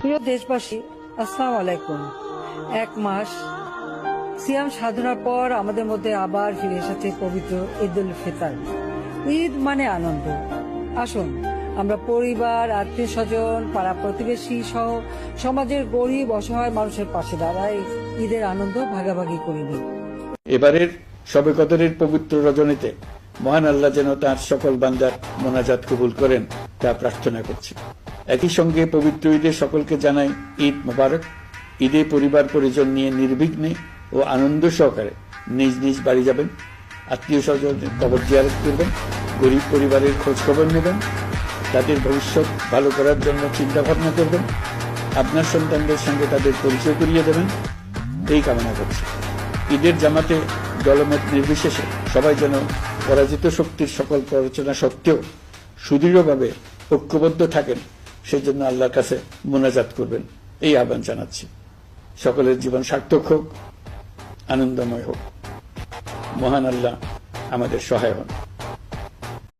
প্রিয় দেশবাসী, আসসালামু আলাইকুম। এক মাস সিয়াম সাধনার পর আমাদের মধ্যে আবার ফিরে এসেছে পবিত্র ঈদ উল ফিতর। ঈদ মানে আনন্দ। আসুন, আমরা পরিবার আত্মীয় স্বজন পাড়া প্রতিবেশী সহ সমাজের গরিব, অসহায় মানুষের পাশে দাঁড়াই ঈদের আনন্দ ভাগাভাগি করে নিই। এবারের সবে কদরের পবিত্র রজনীতে মহান আল্লাহ যেন তার সকল বান্দার মোনাজাত কবুল করেন, তা প্রার্থনা করছি। একই সঙ্গে পবিত্র ঈদে সকলকে জানাই ঈদ মোবারক। ঈদে পরিবার পরিজন নিয়ে নির্বিঘ্নে ও আনন্দ সহকারে নিজ নিজ বাড়ি যাবেন। আত্মীয় স্বজনের কবর জিয়ারত করবেন। গরিব পরিবারের খোঁজ খবর নেবেন। তাদের ভবিষ্যৎ ভালো করার জন্য চিন্তা ভাবনা করবেন। আপনার সন্তানদের সঙ্গে তাদের পরিচয় করিয়ে দেবেন। এই কামনা করছি। ঈদের জামাতে দলমত নির্বিশেষে সবাই যেন পরাজিত শক্তির সকল প্ররোচনা সত্ত্বেও সুদৃঢ়ভাবে ঐক্যবদ্ধ থাকেন। সেই জন্য আল্লাহর কাছে মোনাজাত করবেন। এই আহ্বান জানাচ্ছি। সকলের জীবন সার্থক হোক, আনন্দময় হোক। মহান আল্লাহ আমাদের সহায় হন।